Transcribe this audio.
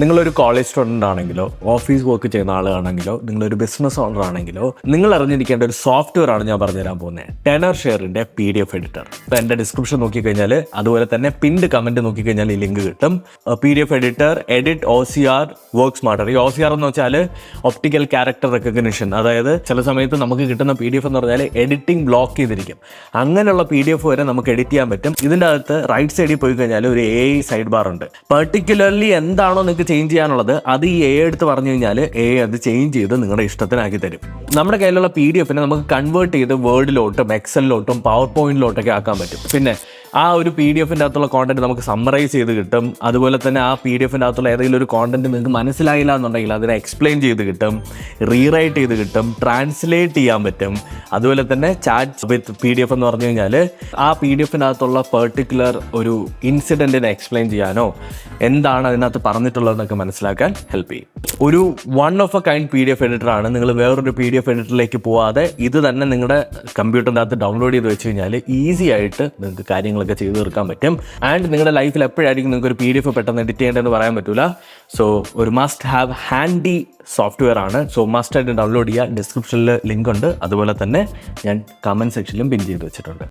നിങ്ങളൊരു college student ആണെങ്കിലോ office work ചെയ്യുന്ന ആളാണെങ്കിലോ നിങ്ങളൊരു ബിസിനസ് ഓണർ ആണെങ്കിലോ നിങ്ങൾ അറിഞ്ഞിരിക്കേണ്ട ഒരു സോഫ്റ്റ്വെയർ ആണ് ഞാൻ പറഞ്ഞുതരാൻ പോകുന്നത് ടെനർ ഷെയറിന്റെ പി ഡി എഫ് എഡിറ്റർ ഇപ്പം എന്റെ ഡിസ്ക്രിപ്ഷൻ നോക്കിക്കഴിഞ്ഞാൽ അതുപോലെ തന്നെ പിൻഡ് കമന്റ് നോക്കിക്കഴിഞ്ഞാൽ ഈ ലിങ്ക് കിട്ടും. P D F editor edit O C R work smarter ഈ ഒ സി ആർ എന്ന് വെച്ചാൽ ഒപ്റ്റിക്കൽ ക്യാരക്ടർ റെക്കഗ്നിഷൻ അതായത് ചില സമയത്ത് നമുക്ക് കിട്ടുന്ന പി ഡി എഫ് എന്ന് പറഞ്ഞാൽ എഡിറ്റിംഗ് ബ്ലോക്ക് ചെയ്തിരിക്കും. അങ്ങനെയുള്ള പി ഡി എഫ് വരെ നമുക്ക് എഡിറ്റ് ചെയ്യാൻ പറ്റും. ഇതിന്റെ അകത്ത് റൈറ്റ് സൈഡിൽ പോയി കഴിഞ്ഞാൽ ഒരു എ സൈഡ് ബാർ ഉണ്ട്. പെർട്ടിക്കുലർലി എന്താണോ നിങ്ങൾക്ക് ചേഞ്ച് ചെയ്യാനുള്ളത് അത് ഈ എ എടുത്ത് പറഞ്ഞു കഴിഞ്ഞാൽ എ അത് ചേഞ്ച് ചെയ്ത് നിങ്ങളുടെ ഇഷ്ടത്തിനാക്കി തരും. നമ്മുടെ കയ്യിലുള്ള പി ഡി എഫിനെ നമുക്ക് കൺവേർട്ട് ചെയ്ത് വേർഡിലോട്ടും എക്സലിലോട്ടും പവർ പോയിന്റിലോട്ടൊക്കെ ആക്കാൻ പറ്റും. പിന്നെ ആ ഒരു പി ഡി എഫിന്റെ അകത്തുള്ള കോണ്ടന്റ് നമുക്ക് സമ്മറൈസ് ചെയ്ത് കിട്ടും. അതുപോലെ തന്നെ ആ പി ഡി എഫിന്റെ അകത്തുള്ള ഏതെങ്കിലും ഒരു കോണ്ടന്റ് നിങ്ങൾക്ക് മനസ്സിലായില്ല എന്നുണ്ടെങ്കിൽ അതിനെ എക്സ്പ്ലെയിൻ ചെയ്ത് കിട്ടും റീറൈറ്റ് ചെയ്ത് കിട്ടും ട്രാൻസ്ലേറ്റ് ചെയ്യാൻ പറ്റും. അതുപോലെ തന്നെ chat with P D F എന്ന് പറഞ്ഞു കഴിഞ്ഞാൽ ആ പി ഡി എഫിനകത്തുള്ള പെർട്ടിക്കുലർ ഒരു ഇൻസിഡന്റിനെ എക്സ്പ്ലെയിൻ ചെയ്യാനോ എന്താണ് അതിനകത്ത് പറഞ്ഞിട്ടുള്ളതെന്നൊക്കെ മനസ്സിലാക്കാൻ ഹെൽപ്പ് ചെയ്യും. ഒരു one of a kind P D F editor ആണ് നിങ്ങൾ വേറൊരു പി ഡി എഫ് എഡിറ്ററിലേക്ക് പോവാതെ ഇത് തന്നെ നിങ്ങളുടെ കമ്പ്യൂട്ടറിന്റെ അകത്ത് ഡൗൺലോഡ് ചെയ്ത് വെച്ച് കഴിഞ്ഞാൽ ഈസി ആയിട്ട് നിങ്ങൾക്ക് കാര്യങ്ങളൊക്കെ ചെയ്തു തീർക്കാൻ പറ്റും. ആൻഡ് നിങ്ങളുടെ ലൈഫിൽ എപ്പോഴായിരിക്കും നിങ്ങൾക്ക് ഒരു പി ഡി എഫ് പെട്ടെന്ന് എഡിറ്റ് ചെയ്യേണ്ടതെന്ന് പറയാൻ പറ്റില്ല സോ ഒരു മസ്റ്റ് ഹാവ് ഹാൻഡി സോഫ്റ്റ്വെയർ ആണ്. സോ മസ്റ്റ് ആയിട്ട് ഡൗൺലോഡ് ചെയ്യുക. ഡിസ്ക്രിപ്ഷനിൽ ലിങ്ക് ഉണ്ട്. അതുപോലെ തന്നെ ഞാൻ കമന്റ് സെക്ഷനിലും പിൻ ചെയ്ത് വെച്ചിട്ടുണ്ട്.